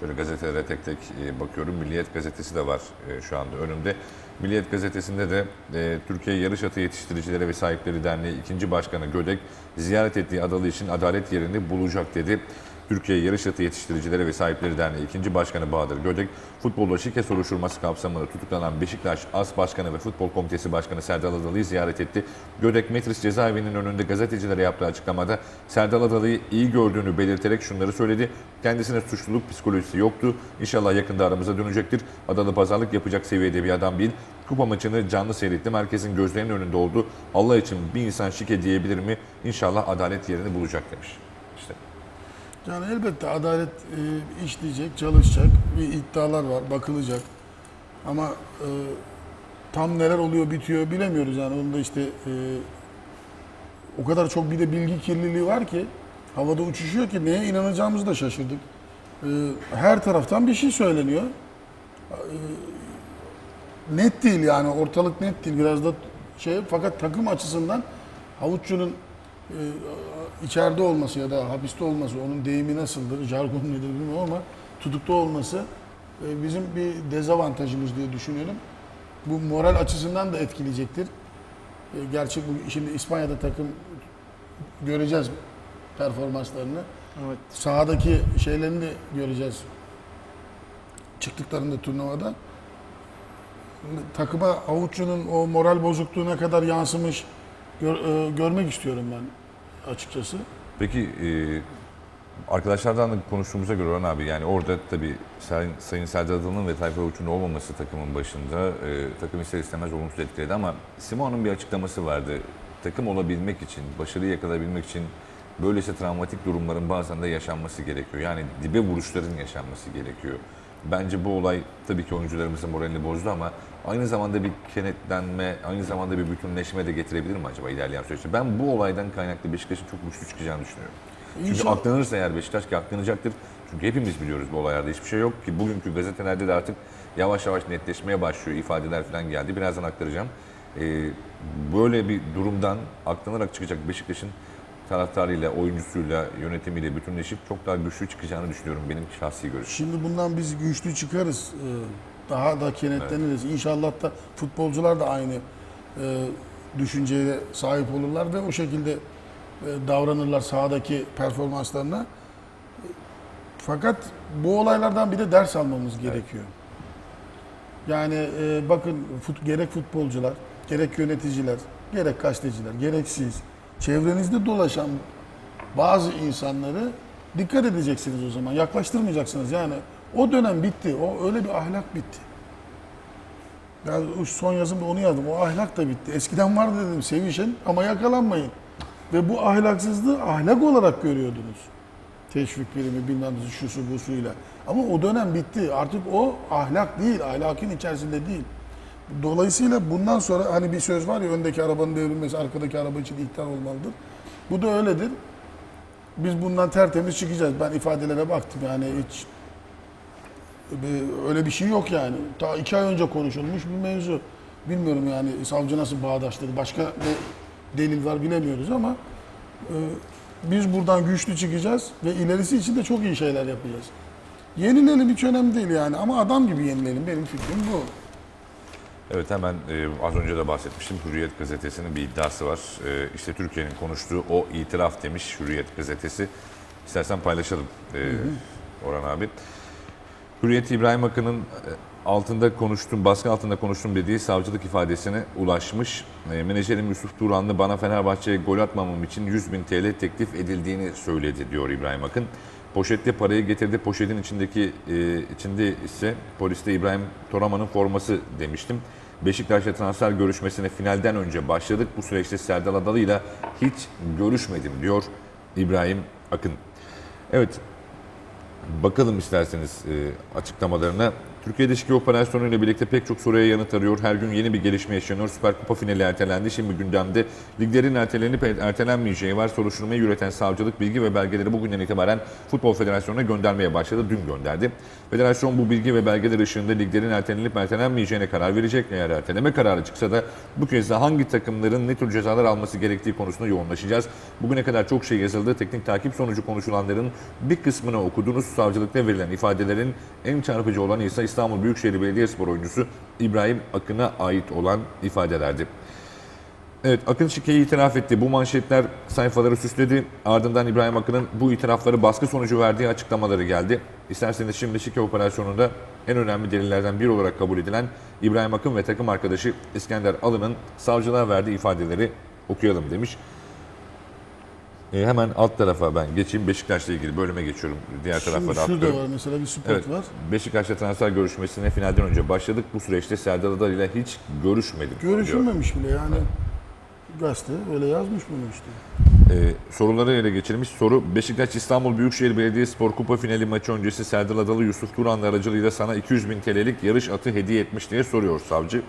Şöyle gazetelere tek tek e, bakıyorum. Milliyet gazetesi de var e, şu anda önümde. Milliyet gazetesinde de e, Türkiye Yarış Atı Yetiştiricileri ve Sahipleri Derneği 2. Başkanı Gödek ziyaret ettiği adalı için adalet yerini bulacak dedi. Türkiye Yarış Atı Yetiştiricileri ve Sahipleri Derneği 2. Başkanı Bahadır Gödek, futbolda şike soruşturması kapsamında tutuklanan Beşiktaş As Başkanı ve Futbol Komitesi Başkanı Serdal Adalı'yı ziyaret etti. Gödek, Metris cezaevinin önünde gazetecilere yaptığı açıklamada Serdal Adalı'yı iyi gördüğünü belirterek şunları söyledi. Kendisine suçluluk psikolojisi yoktu. İnşallah yakında aramıza dönecektir. Adalı pazarlık yapacak seviyede bir adam değil. Kupa maçını canlı seyrettim. Herkesin gözlerinin önünde oldu. Allah için bir insan şike diyebilir mi? İnşallah adalet yerini bulacak demiş. Yani elbette adalet e, işleyecek, çalışacak. Bir iddialar var, bakılacak. Ama e, tam neler oluyor, bitiyor bilemiyoruz yani. Onda işte e, o kadar çok bir de bilgi kirliliği var ki havada uçuşuyor ki neye inanacağımızı da şaşırdık. E, her taraftan bir şey söyleniyor. E, net değil yani ortalık net değil biraz da şey fakat takım açısından havuççunun e, içeride olması ya da hapiste olması onun deyimi nasıldır, jargon nedir bilmiyorum ama tutuklu olması e, bizim bir dezavantajımız diye düşünüyorum. Bu moral açısından da etkileyecektir. E, Gerçi bu şimdi İspanya'da takım göreceğiz performanslarını. Evet. Sahadaki şeylerini de göreceğiz. Çıktıklarında turnuvada. Takıma avuççunun o moral bozukluğuna kadar yansımış gör- e, görmek istiyorum ben açıkçası. Peki e, arkadaşlardan da konuştuğumuza göre Orhan abi yani orada tabii Sayın, Sayın Serdar Adalı'nın ve Tayfur Avuç'un olmaması takımın başında e, takım ister istemez olumsuz etkiledi ama Simon'un bir açıklaması vardı. Takım olabilmek için, başarıyı yakalayabilmek için böylesi travmatik durumların bazen de yaşanması gerekiyor. Yani dibe vuruşların yaşanması gerekiyor. Bence bu olay tabii ki oyuncularımızın moralini bozdu ama aynı zamanda bir kenetlenme, aynı zamanda bir bütünleşme de getirebilir mi acaba ilerleyen süreçte? Ben bu olaydan kaynaklı Beşiktaş'ın çok güçlü çıkacağını düşünüyorum. Çünkü İnşallah. aklanırsa eğer Beşiktaş ki aklanacaktır. Çünkü hepimiz biliyoruz bu olaylarda hiçbir şey yok ki bugünkü gazetelerde de artık yavaş yavaş netleşmeye başlıyor. ifadeler falan geldi. Birazdan aktaracağım. Ee, böyle bir durumdan aklanarak çıkacak Beşiktaş'ın taraftarıyla, oyuncusuyla, yönetimiyle bütünleşip çok daha güçlü çıkacağını düşünüyorum benim şahsi görüşüm. Şimdi bundan biz güçlü çıkarız. Ee, Daha da kenetleniriz. İnşallah da futbolcular da aynı e, düşünceye sahip olurlar ve o şekilde e, davranırlar sahadaki performanslarına. Fakat bu olaylardan bir de ders almamız gerekiyor. Yani e, bakın fut, gerek futbolcular, gerek yöneticiler, gerek gazeteciler, gerek siz, çevrenizde dolaşan bazı insanları dikkat edeceksiniz o zaman. Yaklaştırmayacaksınız yani. O dönem bitti. O öyle bir ahlak bitti. O son yazımda onu yazdım. O ahlak da bitti. Eskiden vardı dedim sevişin ama yakalanmayın. Ve bu ahlaksızlığı ahlak olarak görüyordunuz. Teşvik birimi bilmem şusu busuyla. Ama o dönem bitti. Artık o ahlak değil. Ahlakın içerisinde değil. Dolayısıyla bundan sonra hani bir söz var ya öndeki arabanın devrilmesi arkadaki araba için ihtar olmalıdır. Bu da öyledir. Biz bundan tertemiz çıkacağız. Ben ifadelere baktım yani hiç öyle bir şey yok yani. Ta iki ay önce konuşulmuş bir mevzu. Bilmiyorum yani savcı nasıl bağdaştırdı. Başka ne delil var bilemiyoruz ama e, biz buradan güçlü çıkacağız ve ilerisi için de çok iyi şeyler yapacağız. Yenilelim hiç önemli değil yani ama adam gibi yenilelim. Benim fikrim bu. Evet hemen e, az önce de bahsetmiştim. Hürriyet gazetesinin bir iddiası var. E, işte Türkiye'nin konuştuğu o itiraf demiş Hürriyet gazetesi. İstersen paylaşalım e, Orhan abi. Hürriyet İbrahim Akın'ın e, altında konuştum, baskı altında konuştum dediği savcılık ifadesine ulaşmış. E, menajerim Yusuf Turanlı bana Fenerbahçe'ye gol atmamam için 100 bin TL teklif edildiğini söyledi diyor İbrahim Akın. Poşette parayı getirdi. Poşetin içindeki e, içinde ise poliste İbrahim Toraman'ın forması demiştim. Beşiktaş'la transfer görüşmesine finalden önce başladık. Bu süreçte Serdal Adalı'yla hiç görüşmedim diyor İbrahim Akın. Evet, Bakalım isterseniz e, açıklamalarına. Türkiye'de şike operasyonu ile birlikte pek çok soruya yanıt arıyor. Her gün yeni bir gelişme yaşanıyor. Süper Kupa finali ertelendi. Şimdi gündemde liglerin ertelenip ertelenmeyeceği var. Soruşturmayı yürüten savcılık bilgi ve belgeleri bugünden itibaren Futbol Federasyonu'na göndermeye başladı. Dün gönderdi. Federasyon bu bilgi ve belgeler ışığında liglerin ertelenip ertelenmeyeceğine karar verecek. Eğer erteleme kararı çıksa da bu kez de hangi takımların ne tür cezalar alması gerektiği konusunda yoğunlaşacağız. Bugüne kadar çok şey yazıldı. Teknik takip sonucu konuşulanların bir kısmını okudunuz. Savcılıkta verilen ifadelerin en çarpıcı olanı ise İstanbul Büyükşehir Belediyespor oyuncusu İbrahim Akın'a ait olan ifadelerdi. Evet Akın şikeyi itiraf etti. Bu manşetler sayfaları süsledi. Ardından İbrahim Akın'ın bu itirafları baskı sonucu verdiği açıklamaları geldi. İsterseniz şimdi şike operasyonunda en önemli delillerden biri olarak kabul edilen İbrahim Akın ve takım arkadaşı İskender Alın'ın savcılığa verdiği ifadeleri okuyalım demiş. E, hemen alt tarafa ben geçeyim. Beşiktaş'la ilgili bölüme geçiyorum. Diğer taraflara şurada atlıyorum. var mesela bir spot Evet, var. Beşiktaş'ta transfer görüşmesine finalden önce başladık. Bu süreçte Serdar Adalı ile hiç görüşmedik. diyor. Görüşülmemiş bile yani. Gazete öyle yazmış bunu işte. Ee, soruları ele geçirmiş. Soru Beşiktaş İstanbul Büyükşehir Belediyespor Kupa finali maçı öncesi Serdar Adalı Yusuf Turan'la aracılığıyla sana 200 bin TL'lik yarış atı hediye etmiş diye soruyor savcı.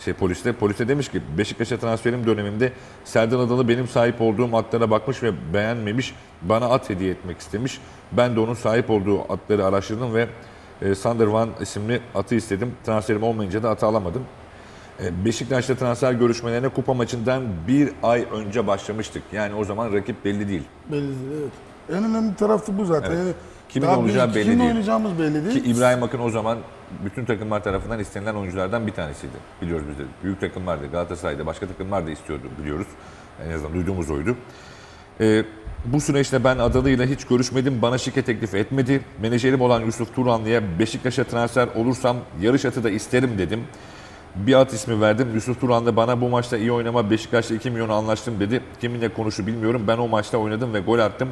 Şey poliste. Polise demiş ki Beşiktaş'a transferim döneminde Serdar Adalı benim sahip olduğum atlara bakmış ve beğenmemiş. Bana at hediye etmek istemiş. Ben de onun sahip olduğu atları araştırdım ve e, Sander Van isimli atı istedim. Transferim olmayınca da atı alamadım. E, Beşiktaş'ta transfer görüşmelerine kupa maçından bir ay önce başlamıştık. Yani o zaman rakip belli değil. Belli değil evet. En önemli tarafı bu zaten. Evet. Kimin daha olacağı belli kimin değil. oynayacağımız belli değil. Ki İbrahim Akın o zaman bütün takımlar tarafından istenilen oyunculardan bir tanesiydi. Biliyoruz biz de. Büyük takımlar da Galatasaray'da başka takımlar da istiyordu biliyoruz. En azından duyduğumuz oydu. Ee, bu süreçte ben Adalı'yla hiç görüşmedim. Bana şike teklif etmedi. Menajerim olan Yusuf Turanlı'ya Beşiktaş'a transfer olursam yarış atı da isterim dedim. Bir at ismi verdim. Yusuf Turan da bana bu maçta iyi oynama Beşiktaş'ta 2 milyon anlaştım dedi. Kiminle konuşu bilmiyorum. Ben o maçta oynadım ve gol attım.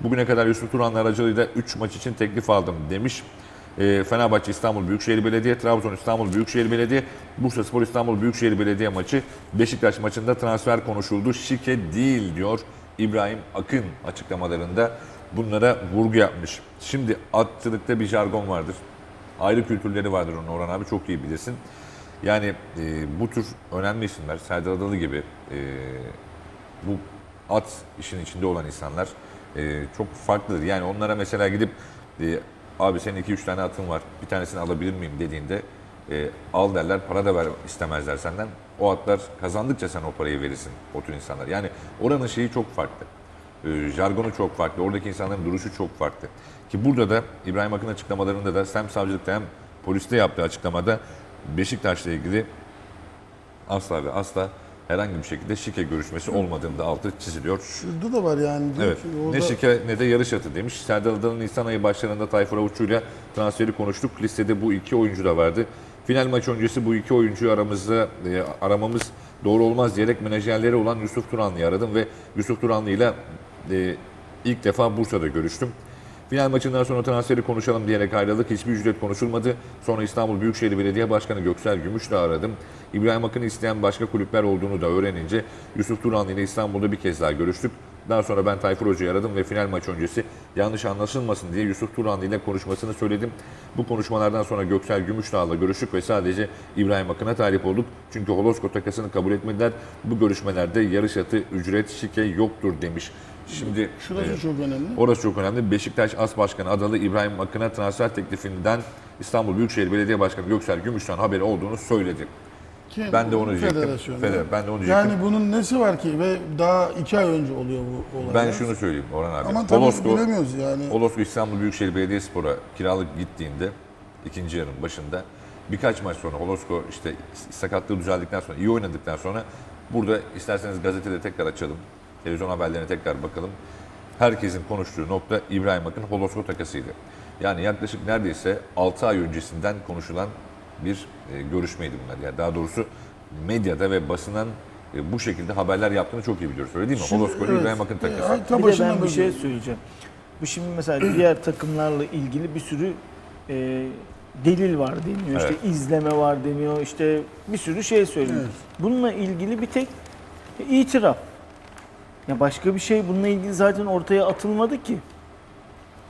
Bugüne kadar Yusuf Turan'la aracılığıyla 3 maç için teklif aldım demiş. Ee, Fenerbahçe İstanbul Büyükşehir Belediye, Trabzon İstanbul Büyükşehir Belediye, Bursa Spor İstanbul Büyükşehir Belediye maçı Beşiktaş maçında transfer konuşuldu. Şike değil diyor İbrahim Akın açıklamalarında bunlara vurgu yapmış. Şimdi atçılıkta bir jargon vardır. Ayrı kültürleri vardır onun Orhan abi çok iyi bilirsin. Yani e, bu tür önemli isimler, Serdar Adalı gibi e, bu at işin içinde olan insanlar e, çok farklıdır. Yani onlara mesela gidip e, abi senin 2-3 tane atın var bir tanesini alabilir miyim dediğinde e, al derler para da ver istemezler senden. O atlar kazandıkça sen o parayı verirsin o tür insanlar. Yani oranın şeyi çok farklı. E, jargonu çok farklı. Oradaki insanların duruşu çok farklı. Ki burada da İbrahim Akın açıklamalarında da hem savcılıkta hem poliste yaptığı açıklamada Beşiktaş'la ilgili asla ve asla herhangi bir şekilde şike görüşmesi olmadığında altı çiziliyor. Şurada da var yani. Evet. ki orada- Ne şike ne de yarış atı demiş. Serdar Adalı'nın Nisan ayı başlarında Tayfur Avuçu'yla transferi konuştuk. Listede bu iki oyuncu da vardı. Final maç öncesi bu iki oyuncuyu aramızda e, aramamız doğru olmaz diyerek menajerleri olan Yusuf Turanlı'yı aradım ve Yusuf Turanlı'yla e, ilk defa Bursa'da görüştüm. Final maçından sonra transferi konuşalım diyerek ayrıldık. Hiçbir ücret konuşulmadı. Sonra İstanbul Büyükşehir Belediye Başkanı Göksel Gümüş'le aradım. İbrahim Akın'ı isteyen başka kulüpler olduğunu da öğrenince Yusuf Turanlı ile İstanbul'da bir kez daha görüştük. Daha sonra ben Tayfur Hoca'yı aradım ve final maç öncesi yanlış anlaşılmasın diye Yusuf Turanlı ile konuşmasını söyledim. Bu konuşmalardan sonra Göksel Gümüşdağ'la görüştük ve sadece İbrahim Akın'a talip olduk. Çünkü Holosko takasını kabul etmediler. Bu görüşmelerde yarış atı ücret şike yoktur demiş. Şimdi Şurası e, çok önemli. Orası çok önemli. Beşiktaş As Başkanı Adalı İbrahim Akın'a transfer teklifinden İstanbul Büyükşehir Belediye Başkanı Göksel Gümüş'ten haberi olduğunu söyledi. Ki Ben de onu diyecektim. federasyon. Feder- ben de onu diyecektim. Yani bunun nesi var ki ve daha iki ay önce oluyor bu olay. Ben şunu söyleyeyim Orhan abi. Ama tabii Holosko, bilemiyoruz yani. Holosko İstanbul Büyükşehir Belediyespor'a kiralık gittiğinde ikinci yarının başında birkaç maç sonra Holosko işte sakatlığı düzeldikten sonra iyi oynadıktan sonra burada isterseniz gazetede tekrar açalım. Televizyon haberlerine tekrar bakalım. Herkesin konuştuğu nokta İbrahim Akın Holosko takasıydı. Yani yaklaşık neredeyse 6 ay öncesinden konuşulan bir e, görüşmeydi bunlar. Yani daha doğrusu medyada ve basının e, bu şekilde haberler yaptığını çok iyi biliyoruz. Öyle değil mi? Holosko evet. İbrahim Akın takası. Ya, ta Bir de ben bir şey söyleyeceğim. Bu şimdi mesela diğer takımlarla ilgili bir sürü e, delil var deniyor. Evet. İşte izleme var deniyor. İşte bir sürü şey söyleniyor. Evet. Bununla ilgili bir tek itiraf. Ya başka bir şey bununla ilgili zaten ortaya atılmadı ki.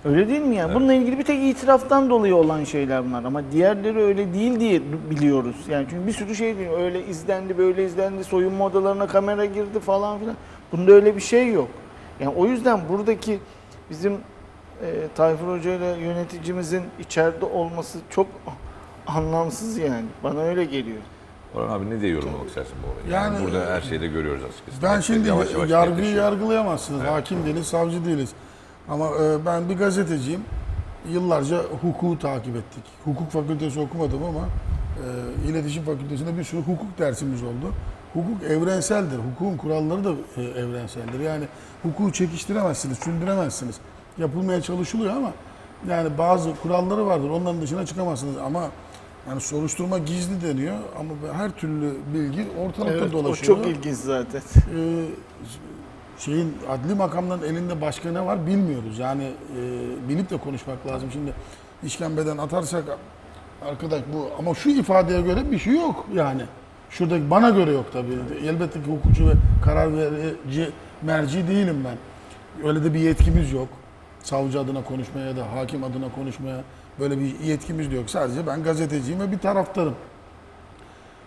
Öyle değil mi yani? Evet. Bununla ilgili bir tek itiraftan dolayı olan şeyler bunlar ama diğerleri öyle değil diye biliyoruz. Yani çünkü bir sürü şey diyor. Öyle izlendi, böyle izlendi, soyunma odalarına kamera girdi falan filan. Bunda öyle bir şey yok. Yani o yüzden buradaki bizim e, Tayfur Hoca ile yöneticimizin içeride olması çok anlamsız yani. Bana öyle geliyor. Orhan abi ne diye yorumlamak istersin bu olayı? Yani, Yani, burada her şeyi de görüyoruz açıkçası. Ben şimdi yavaş yavaş yargıyı netleşiyor. yargılayamazsınız. Hakim değiliz, savcı değiliz. Ama e, ben bir gazeteciyim. Yıllarca hukuku takip ettik. Hukuk fakültesi okumadım ama e, iletişim fakültesinde bir sürü hukuk dersimiz oldu. Hukuk evrenseldir. Hukukun kuralları da e, evrenseldir. Yani hukuku çekiştiremezsiniz, sündüremezsiniz. Yapılmaya çalışılıyor ama yani bazı kuralları vardır. Onların dışına çıkamazsınız ama yani soruşturma gizli deniyor ama her türlü bilgi ortalıkta Evet, o dolaşıyor. çok ilginç zaten. Ee, şeyin adli makamların elinde başka ne var bilmiyoruz. Yani e, bilip de konuşmak lazım. Şimdi işkembeden atarsak arkadaş bu ama şu ifadeye göre bir şey yok yani. Şurada bana göre yok tabii. Elbette ki hukukçu ve karar verici merci değilim ben. Öyle de bir yetkimiz yok. Savcı adına konuşmaya ya da hakim adına konuşmaya böyle bir yetkimiz de yok. Sadece ben gazeteciyim ve bir taraftarım.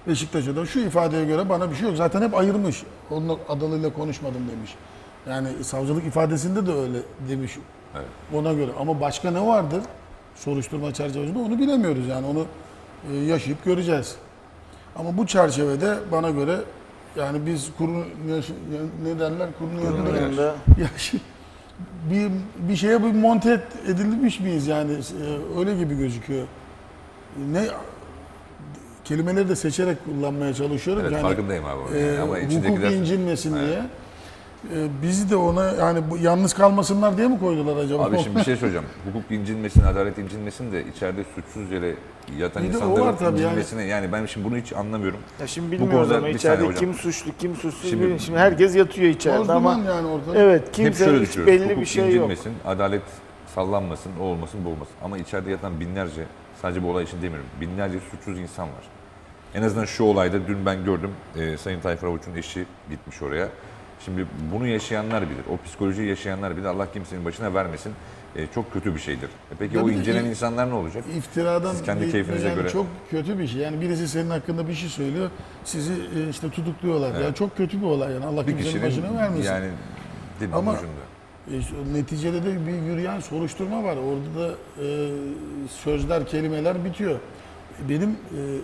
Beşiktaş'a da şu ifadeye göre bana bir şey yok. Zaten hep ayırmış. Onun adalıyla konuşmadım demiş. Yani savcılık ifadesinde de öyle demiş Evet. ona göre. Ama başka ne vardır soruşturma çerçevesinde onu bilemiyoruz. Yani onu e, yaşayıp göreceğiz. Ama bu çerçevede bana göre yani biz kurun ne derler kurun yanında yanında Yanında yaş bir bir şeye bir monte edilmiş miyiz yani E, öyle gibi gözüküyor. Ne kelimeleri de seçerek kullanmaya çalışıyorum. Evet yani, farkındayım abi. e, Yani ama hukuk incinmesin Evet. diye. E, bizi de ona yani bu, yalnız kalmasınlar diye mi koydular acaba? Abi şimdi bir şey söyleyeceğim. Hukuk incinmesin, adalet incinmesin de içeride suçsuz yere yatan Bir insanların tabii yani. incinmesine yani. ben şimdi bunu hiç anlamıyorum. Ya şimdi Bu bilmiyoruz konuda ama içeride kim suçlu kim suçsuz Şimdi- şimdi, şimdi herkes yatıyor içeride Bozduman ama yani ortalık. evet Hep kimse şöyle hiç belli Hukuk bir şey yok. incinmesin, adalet sallanmasın, o olmasın, bu olmasın. Ama içeride yatan binlerce, sadece bu olay için demiyorum, binlerce suçsuz insan var. En azından şu olayda dün ben gördüm, e, Sayın Tayfur Avuç'un eşi gitmiş oraya. Şimdi bunu yaşayanlar bilir, o psikolojiyi yaşayanlar bilir. Allah kimsenin başına vermesin. E, çok kötü bir şeydir. E, peki Ya o incelen il- insanlar ne olacak? İftiradan Siz kendi keyfinize göre- çok kötü bir şey. Yani birisi senin hakkında bir şey söylüyor, sizi e, işte tutukluyorlar. Evet. Yani çok kötü bir olay yani. Allah Bir kimsenin başına vermesin. yani dilin Ama- ucunda. E, neticede de bir yürüyen soruşturma var. Orada da e, sözler, kelimeler bitiyor. Benim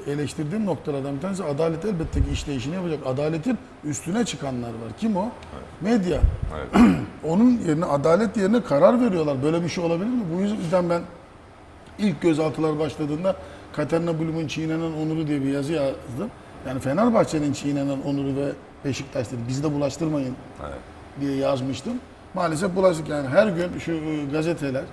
e, eleştirdiğim noktalardan bir tanesi adalet elbette ki işleyişini yapacak. Adaletin üstüne çıkanlar var. Kim o? Medya. Evet. Onun yerine adalet yerine karar veriyorlar. Böyle bir şey olabilir mi? Bu yüzden ben ilk gözaltılar başladığında Katerina Blum'un çiğnenen onuru diye bir yazı yazdım. Yani Fenerbahçe'nin çiğnenen onuru ve Beşiktaş dedi. Bizi de bulaştırmayın evet. diye yazmıştım. Maalesef bulaştık yani her gün şu e, gazeteler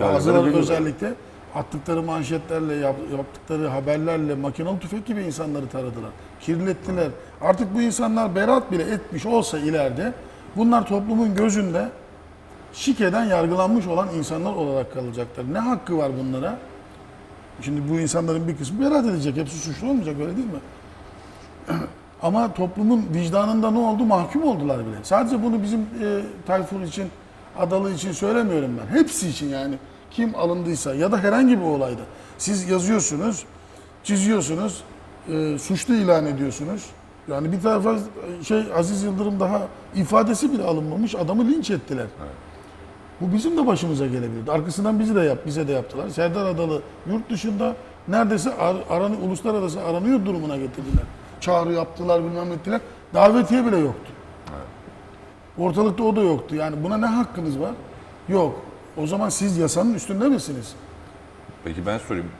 Bazıları bazıları özellikle attıkları manşetlerle yap- yaptıkları haberlerle makinalı tüfek gibi insanları taradılar. Kirlettiler. Artık bu insanlar berat bile etmiş olsa ileride bunlar toplumun gözünde şikeden yargılanmış olan insanlar olarak kalacaklar. Ne hakkı var bunlara? Şimdi bu insanların bir kısmı beraat edecek. Hepsi suçlu olmayacak öyle değil mi? Ama toplumun vicdanında ne oldu? Mahkum oldular bile. Sadece bunu bizim e, Tayfur için, Adalı için söylemiyorum ben. Hepsi için yani. Kim alındıysa ya da herhangi bir olayda. Siz yazıyorsunuz, çiziyorsunuz, e, suçlu ilan ediyorsunuz. Yani bir tarafa şey Aziz Yıldırım daha ifadesi bile alınmamış adamı linç ettiler. Bu bizim de başımıza gelebilirdi. Arkasından bizi de yap, bize de yaptılar. Serdar Adalı yurt dışında neredeyse ar, aranı, uluslararası aranıyor durumuna getirdiler. Çağrı yaptılar, bilmem ettiler. Davetiye bile yoktu. Ortalıkta o da yoktu. Yani buna ne hakkınız var? Yok. O zaman siz yasanın üstünde misiniz? Peki ben sorayım.